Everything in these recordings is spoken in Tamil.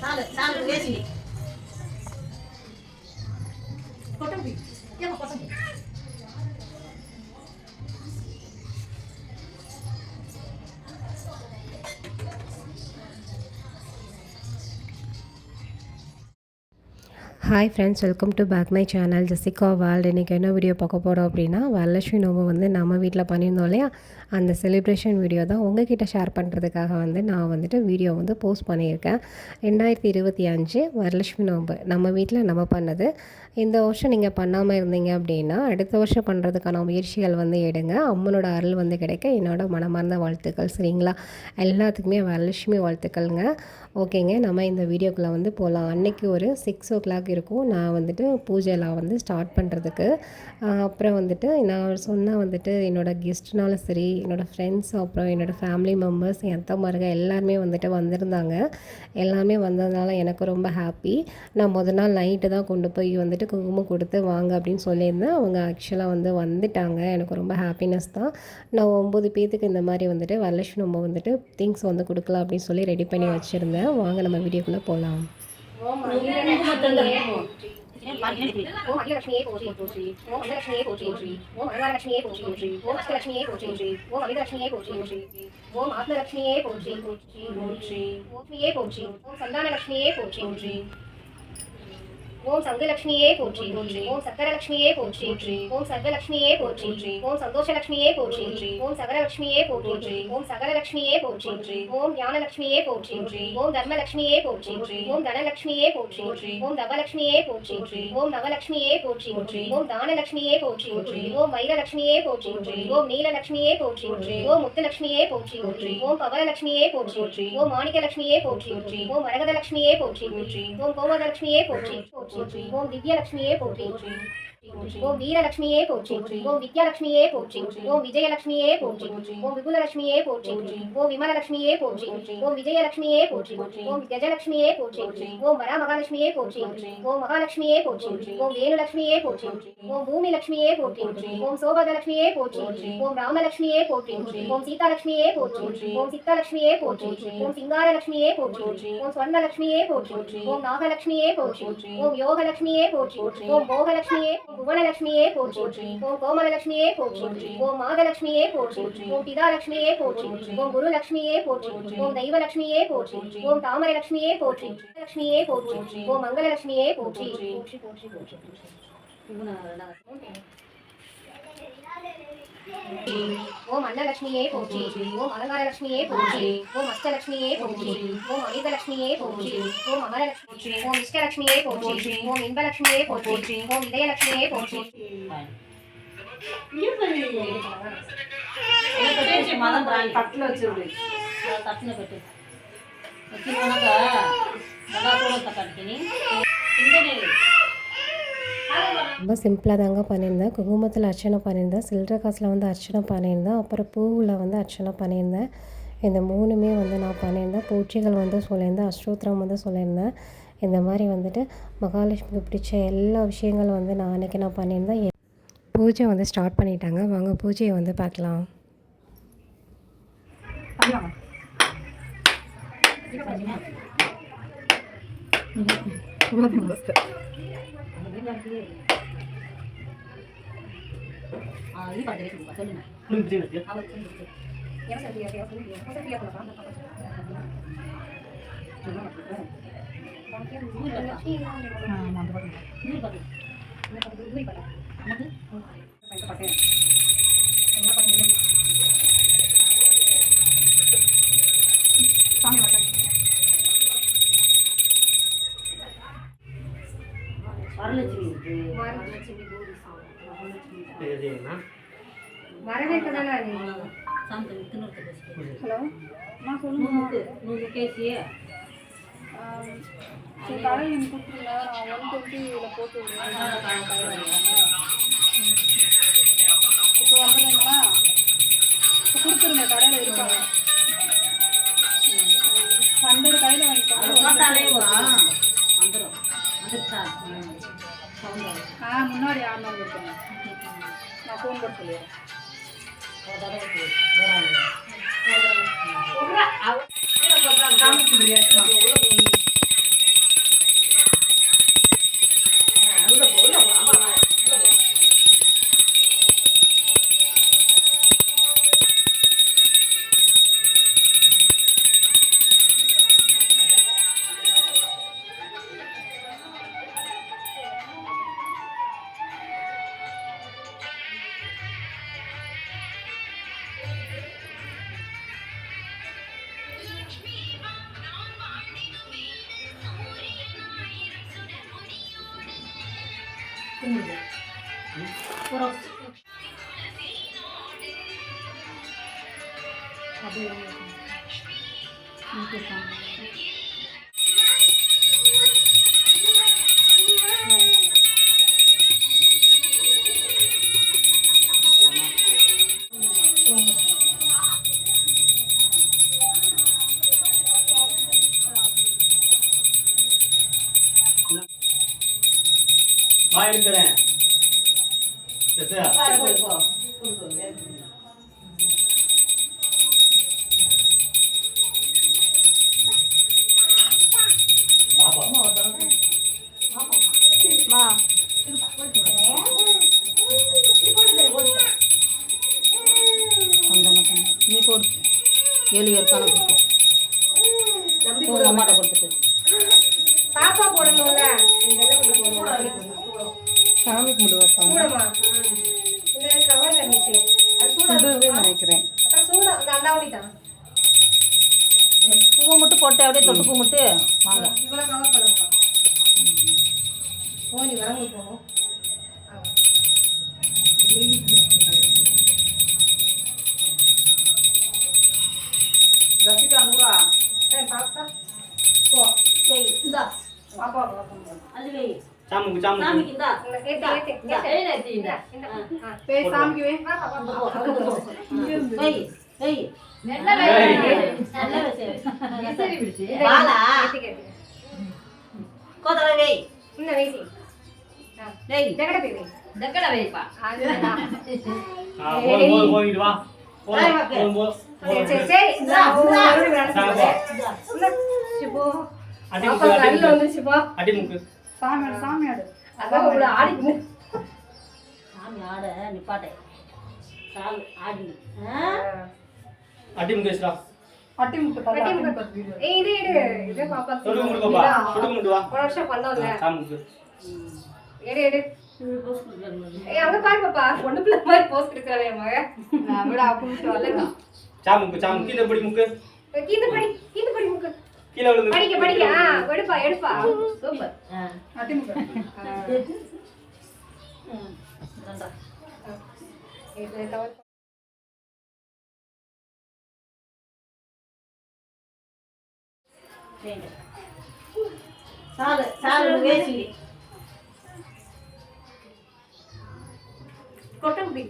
చాలు చాలు వేసి కొట్టండి ఏమో కొట్టండి hi friends welcome to back my channel Jessica world இன்றைக்கி என்ன வீடியோ பார்க்க போகிறோம் அப்படின்னா வரலட்சுமி நோம்பு வந்து நம்ம வீட்டில் பண்ணியிருந்தோம் இல்லையா? அந்த செலிப்ரேஷன் வீடியோ தான் உங்ககிட்ட ஷேர் பண்ணுறதுக்காக வந்து நான் வந்துட்டு வீடியோ வந்து போஸ்ட் பண்ணியிருக்கேன். ரெண்டாயிரத்தி இருபத்தி அஞ்சு வரலட்சுமி நோம்பு. நம்ம வீட்டில் நம்ம பண்ணது. இந்த வருஷம் நீங்கள் பண்ணாமல் இருந்தீங்க அப்படின்னா அடுத்த வருஷம் பண்ணுறதுக்கான முயற்சிகள் வந்து எடுங்க. அம்மனோட அருள் வந்து கிடைக்க என்னோட மனமார்ந்த வாழ்த்துக்கள் சரிங்களா? எல்லாத்துக்குமே வரலட்சுமி வாழ்த்துக்கள்ங்க. ஓகேங்க நம்ம இந்த வீடியோக்குள்ளே வந்து போகலாம் அன்றைக்கி ஒரு சிக்ஸ் ஓ கிளாக் இருக்கும் நான் வந்துட்டு பூஜையெல்லாம் வந்து ஸ்டார்ட் பண்ணுறதுக்கு அப்புறம் வந்துட்டு நான் சொன்னால் வந்துட்டு என்னோடய கெஸ்ட்னாலும் சரி என்னோடய ஃப்ரெண்ட்ஸ் அப்புறம் என்னோடய ஃபேமிலி மெம்பர்ஸ் என் அத்தை எல்லாருமே வந்துட்டு வந்திருந்தாங்க. எல்லாமே வந்ததுனால எனக்கு ரொம்ப ஹாப்பி நான் முத நாள் நைட்டு தான் கொண்டு போய் வந்துட்டு குங்குமம் கொடுத்து வாங்க அப்படின்னு சொல்லியிருந்தேன். அவங்க ஆக்சுவலாக வந்து வந்துட்டாங்க. எனக்கு ரொம்ப ஹாப்பினஸ் தான். நான் ஒம்பது பேத்துக்கு இந்த மாதிரி வந்துட்டு வரலட்சுமி நம்ம வந்துட்டு திங்ஸ் வந்து கொடுக்கலாம் அப்படின்னு சொல்லி ரெடி பண்ணி வச்சுருந்தேன். வாங்க நம்ம வீடியோக்குள்ளே போகலாம் ஓம் அகிலட்சுமியே ஓம் அகிலட்சுமியே போற்றி போற்றி ஓம் அகிலட்சுமியே போற்றி போற்றி ஓம் அனகாலட்சுமியே போற்றி போற்றி ஓம் அஷ்டலட்சுமியே போற்றி போற்றி ஓம் அமிதலட்சுமியே போற்றி போற்றி ஓம் ஆத்மலட்சுமியே போற்றி போற்றி போற்றி ஓம்மியே போற்றி ஓம் சந்தானலட்சுமியே போற்றி போற்றி ஓம் சங்கலட்சுமியே போற்றி போற்றி ஓம் சக்கரலட்சுமியே போற்றி போற்றி ஓம் சர்வலட்சுமியே போற்றி போற்றி ஓம் சந்தோஷலட்சுமியே போற்றி போற்றி ஓம் சகலலட்சுமியே போற்றி போற்றி ஓம் சகலலட்சுமியே போற்றி போற்றி ஓம் ஞானலட்சுமியே போற்றி போற்றி ஓம் தர்மலட்சுமியே போற்றி போற்றி ஓம் தனலட்சுமியே போற்றி போற்றி ஓம் தவலட்சுமியே போற்றி போற்றி ஓம் நவலட்சுமியே போற்றி போற்றி ஓம் தானலட்சுமியே போற்றி போற்றி ஓம் வைரலட்சுமியே போற்றி போற்றி ஓம் நீலலட்சுமியே போற்றி போற்றி ஓம் முத்துலட்சுமியே போற்றி போற்றி ஓம் பவனலட்சுமியே போற்றி போற்றி ஓம் மாணிக்கலட்சுமியே போற்றி போற்றி ஓம் மரகதலட்சுமியே போற்றி போற்றி ஓம் கோமதலட்சுமியே போற்றி போற்றி ஓம் திவ்யலட்சுமியே போற்றி போற்றி ஓம் வீரலட்சுமியே போற்றி ஓம் வித்யாலட்சுமியே போற்றி ஓம் விஜயலட்சுமியே போற்றி ஓம் விபுலலட்சுமியே போற்றி ஓம் விமலலட்சுமியே போற்றி ஓம் விஜயலட்சுமியே போற்றி ஓம் கஜலட்சுமியே போற்றி ஓம் வரமகாலட்சுமியே போற்றி ஓம் மகாலட்சுமியே போற்றி ஓம் வேணுலட்சுமியே போற்றி ஓம் பூமிலட்சுமியே போற்றி ஓம் சோபதலட்சுமியே போற்றி ஓம் ராமலட்சுமியே போற்றி ஓம் சீதாலட்சுமியே போற்றி ஓம் சித்தலட்சுமியே போற்றி ஓம் சிங்காரலட்சுமியே போற்றி ஓம் ஸ்வர்ணலட்சுமியே போற்றி ஓம் நாகலட்சுமியே போற்றி ஓம் யோகலட்சுமியே போற்றி ஓம் போகலட்சுமியே ஓம் புவனலட்சுமியே போற்றி. ஓம் கோமலலட்சுமியே போற்றி. ஓம் மாதலட்சுமியே போற்றி. ஓம் பிதாலட்சுமியே போற்றி. ஓம் குருலட்சுமியே போற்றி. ஓம் தெய்வலட்சுமியே போற்றி. ஓம் தாமரலட்சுமியே போற்றி. லட்சுமியே போற்றி. ஓம் மங்களலட்சுமியே போற்றி. போற்றி. போற்றி போற்றி ஓம் அன்னலட்சுமியே போற்றி ஓம் அலங்காரலட்சுமியே போற்றி ஓம் அஷ்டலட்சுமியே போற்றி ஓம் அமிர்தலட்சுமியே போற்றி ஓம் அமரலட்சுமி ஓம் இஷ்டலட்சுமியே போற்றி ஓம் இன்பலட்சுமியே போற்றி ஓம் இதயலட்சுமியே போற்றி చేసి మదం రాని పట్టులో చూడు తట్టిన పెట్టు వచ్చినాక మళ్ళా కూడా తక్కడికి కిందనే ரொம்ப சிம்பிளாக தாங்க பண்ணியிருந்தேன். குங்குமத்தில் அர்ச்சனை பண்ணியிருந்தேன். சில்லற காசில் வந்து அர்ச்சனை பண்ணியிருந்தேன். அப்புறம் பூவில் வந்து அர்ச்சனை பண்ணியிருந்தேன். இந்த மூணுமே வந்து நான் பண்ணியிருந்தேன். பூச்சிகள் வந்து சொல்லியிருந்தேன். அஷ்டோத்திரம் வந்து சொல்லியிருந்தேன். இந்த மாதிரி வந்துட்டு மகாலட்சுமிக்கு பிடிச்ச எல்லா விஷயங்களும் வந்து நான் அன்றைக்கி நான் பண்ணியிருந்தேன். பூஜை வந்து ஸ்டார்ட் பண்ணிட்டாங்க. வாங்க பூஜையை வந்து பார்க்கலாம். Thank you. Ini pakai. Ini pakai. Varalakshmi வரவேற்கதானே சாந்தம் இன்னொருத்தர் பேசுகிறேன் ஹலோ? நான் சொல்லுங்க. நூறு கேசி சரி கடை எனக்கு கொடுத்துருங்க. நான் ஒன் டுவெண்ட்டி இதில் போட்டு இப்போ வந்துடுறீங்களா? இப்போ கொடுத்துருங்க கடையில் இருக்காங்க ஹண்ட்ரட் கையில் வாங்கிக்கோங்க. வந்துடும் ஆ முன்னாடி ஆமாம் கொடுத்துருங்க நான் ஃபோன் போட்டு சொல்லிடுறேன். 끝는데 뭐라고 가벼워. 이렇게 봐. வா எடுக்கிறேன் பாப்பா. மா. நீ போடு. ஏழு பேர் கணக்கு போ. நம்பி உங்க அம்மாட்ட கொடுத்துட்டு. பாப்பா போடணும்ல? சாமி கும்பிடு வைப்பாங்க சூடமா இந்த கவர் இருந்துச்சு. நினைக்கிறேன். அதான் சூடா அந்த அண்டாவளி தான் பூவை மட்டும் போட்டு அப்படியே தொட்டு கும்பிட்டு வாங்க. இவ்வளோ கவர் பண்ணுங்கப்பா. ஓ நீ வரங்க போகும் ரசிகா நூறா? பாப்பா. போ. சரி இந்தா பாப்பா அது வை சாமுக்கு சாமுக்கு சாமிக்கு இந்தா கேட்டு கேட்டு கேட்டு இந்தா. பேய் சாமிக்கு வே வா, வா, வா, அங்க வா. போ, அங்க போ. ஆ. வை, வை. நல்ல வேலை. நல்ல. இந்த வாளா? கேட்டு கேட்டு கோதலை வை. இந்த வை. ஜெகட போய் வை தக்கடை வைப்பா. ஆ போதும் போதும் போயிட்டு வா. போதும் போதும் சரி சரி சரி இந்த இந்தா. உள்ள. பாப்பா கண்ணுல முக்கு வந்துருச்சு போ. அடி முக்கு சாமியாடு சாமியாடு அதான் உள்ள ஆடிட்டு சாமி ஆட நிப்பாட்டை. சாலு, ஆடி. ஆ? அடி முக்கு வச்சுடா அட்டி முக்கு தலை அட்டி அட்டி முக்கு. முக்கு வீடியோ ஏய், இது இடு. இது பாப்பா தொட்டு கும்பிட்டுக்கோப்பா தொட்டு கும்பிட்டு வா போன வருஷம் பண்ணோம்ல. சாமுக்கு எடு, எடு. ஏய், அங்க பாரு பாப்பா. பொண்ணு பிள்ளை மாதிரி கொடுக்கறாளே என் மக. விட கூப்பிட்டு வரல சாமுக்கு சாமுக்கு கீழே பிடி முக்கு கீந்து படி, கீந்து படி முக்கு. கீழே விழுந்து படிக்க, படிக்க. ஆ, எடுப்பா, எடுப்பா. சூப்பர். ம். இது தவறு. சாலு, சாலு வேசி. குடி.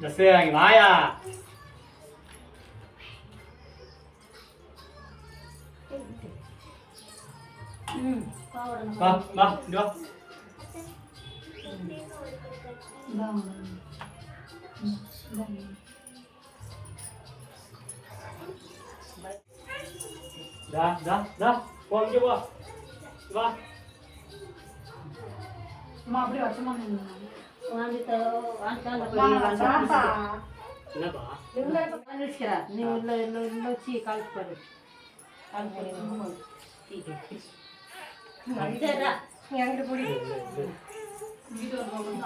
ஜஸ்ஸு அங்கே வாயா ம். பாவாடை நம்ம. வா வா இங்க வா டா டா டா போ இங்க போ வா அம்மா அப்படியே வச்சமா நின்னு வாங்கிட்டு, வாங்கிட்டாங்க போய், வாங்க, வாங்கிட்டு. பாப்பா. என்னப்பா வாங்கிடுச்சுக்கிறா. நீ உள்ள உள்ள உள்ள வச்சு காலுக்கு பாரு காலுக்கு பாரு. சரிடா. நீ அங்கிட்டு போடி.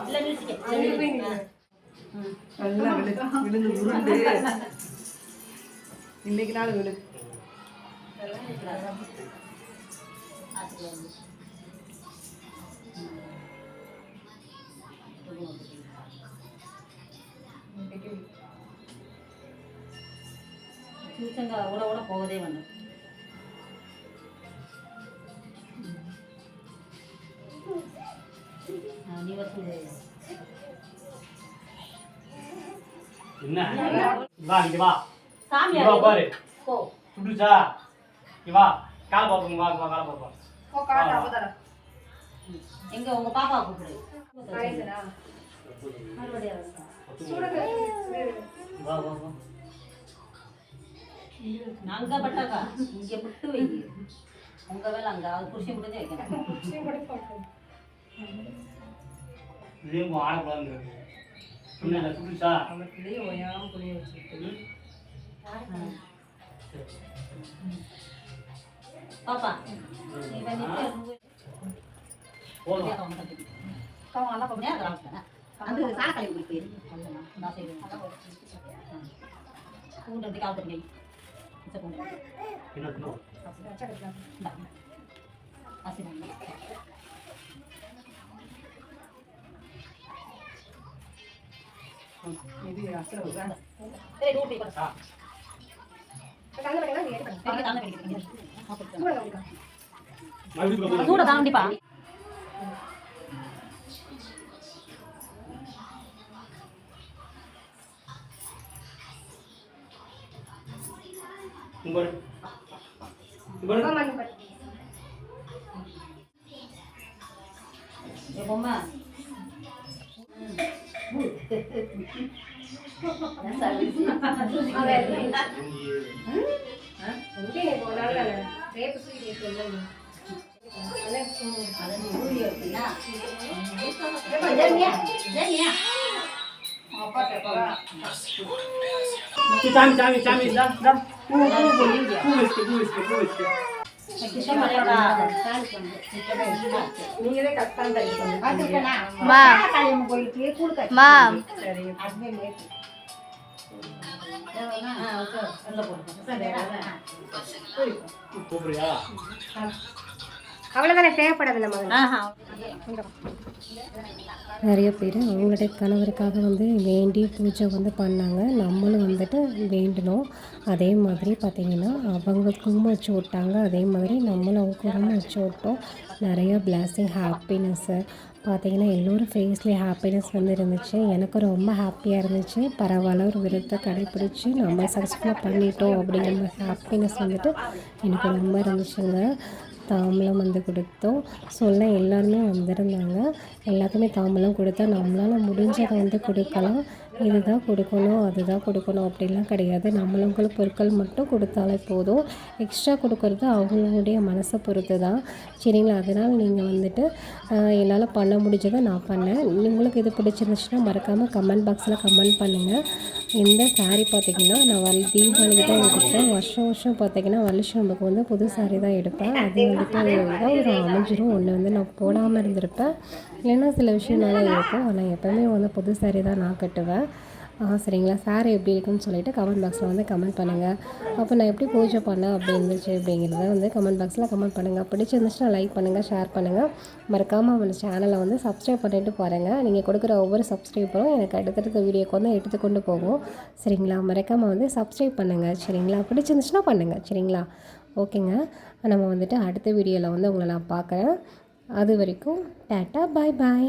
இல்ல, நிறுத்திக்க. அங்கிட்டு போய் நில்லு. ம். நல்லா விழு விழுந்து உருண்டு இன்னைக்கு நாள் விழு ஓட போகதே வந்து நீ வச்சு என்ன? வா இங்க வா. சாமி வா பாரு. போ. சுடுச்சா இங்க வா. கால் பாப்போம் வா வா கால் பாப்போம் ஓ காட்டு அப்பதாரா எங்க உங்க பாப்பா கூப்பிடு. அங்க பட்டாக்கா இங்க விட்டு வை. உங்க வேலை அங்க அது புருஷன் முடிஞ்சு வைக்கணும். இதையும் ஓயாம வச்சுட்டு ம் பாப்பா நீ வந்துட்டு போதும் அவங்க நல்லா நேரம் கிராமத்துல அது சாலக்கலை குடிப்பு நான் செய்வேன் பூண்டு வந்து கால் பண்ணி மிச்ச பூண்டு என்ன இன்னும் இந்தா. அரிசி பூண்டு. சரி, ஊட்டி கொடு. கலந்து பார்த்தீங்கன்னா இது ஏற்று பெரிய தாங்க கிடைக்குது. ஆ, கொடுத்து. மறுபடியும் அது போய் சூட தாண்டிப்பா உங்கள் உங்கள் ஏ பொம்மை ரேப்பு ஸ்வீட் சொல்லணும் சாமி சாமி சாமி இதா இதா பூ பூ பூ பூ வச்சுட்டு பூ வச்சுட்டு பூ வச்சுட்டு நீங்களே கஷ்டம் மா நிறைய பேர் அவங்களுடைய கணவருக்காக வந்து வேண்டி பூஜை வந்து பண்ணாங்க. நம்மளும் வந்துட்டு வேண்டினோம். அதே மாதிரி பார்த்திங்கன்னா அவங்க குங்குமம் வச்சு விட்டாங்க. அதே மாதிரி நம்மளும் அவங்க குங்குமம் வச்சு விட்டோம். நிறைய பிளாஸிங் ஹாப்பினஸ்ஸு பார்த்தீங்கன்னா எல்லோரும் ஃபேஸ்லேயே ஹாப்பினஸ் வந்து இருந்துச்சு. எனக்கு ரொம்ப ஹாப்பியாக இருந்துச்சு. பரவாயில்ல ஒரு விருத்தை கடைப்பிடிச்சி நம்ம சக்ஸஸ்ஃபுல்லாக பண்ணிட்டோம் அப்படிங்கிற ஹாப்பினஸ் வந்துட்டு எனக்கு ரொம்ப இருந்துச்சுங்க. தாம்பலம் வந்து கொடுத்தோம். சொல்ல எல்லாருமே வந்திருந்தாங்க. எல்லாத்துக்குமே தாம்பலம் கொடுத்தா நம்மளால் முடிஞ்சதை வந்து கொடுக்கலாம். இதுதான் கொடுக்கணும் அதுதான் கொடுக்கணும் அப்படிலாம் கிடையாது. நம்மளவங்களுக்கு பொருட்கள் மட்டும் கொடுத்தாலே போதும். எக்ஸ்ட்ரா கொடுக்கறது அவங்களுடைய மனசை பொறுத்து தான். சரிங்களா? அதனால் நீங்கள் வந்துட்டு என்னால் பண்ண முடிஞ்சதை நான் பண்ணேன். உங்களுக்கு இது பிடிச்சிருந்துச்சுன்னா மறக்காமல் கமெண்ட் பாக்ஸில் கமெண்ட் பண்ணுங்கள் இந்த சாரீ பார்த்தீங்கன்னா நான் வல் தீபாவளிக்கு தான் எடுப்பேன் வருஷம் வருஷம் பார்த்தீங்கன்னா வருஷம்புக்கு வந்து புது சாரீ தான் எடுப்பேன். அது வந்துட்டு ஒரு அமைஞ்சிரும். ஒன்று வந்து நான் போடாமல் இருந்திருப்பேன். இல்லைன்னா சில விஷயம்னால இருக்கும். ஆனால் எப்போவுமே வந்து புது சாரீ தான் நான் கட்டுவேன். சரிங்களா. சார் எப்படி இருக்குன்னு சொல்லிட்டு கமெண்ட் பாக்ஸில் வந்து கமெண்ட் பண்ணுங்கள் அப்போ நான் எப்படி பூஜை பண்ணேன் அப்படி இருந்துச்சு அப்படிங்கிறத வந்து கமெண்ட் பாக்ஸில் கமெண்ட் பண்ணுங்கள் பிடிச்சிருந்துச்சுன்னா லைக் பண்ணுங்கள் ஷேர் பண்ணுங்கள் மறக்காமல் நம்ம சேனலை வந்து சப்ஸ்கிரைப் பண்ணிட்டு பாருங்கள் நீங்கள் கொடுக்குற ஒவ்வொரு சப்ஸ்கிரைபரும் எனக்கு அடுத்தடுத்த வீடியோக்கு வந்து எடுத்து கொண்டு போகும். சரிங்களா. மறக்காமல் வந்து சப்ஸ்கிரைப் பண்ணுங்கள் சரிங்களா. பிடிச்சிருந்துச்சுன்னா பண்ணுங்கள் சரிங்களா. ஓகேங்க. நம்ம வந்துட்டு அடுத்த வீடியோவில் வந்து உங்களை நான் பார்க்குறேன். அது வரைக்கும் டேட்டா பாய் பாய்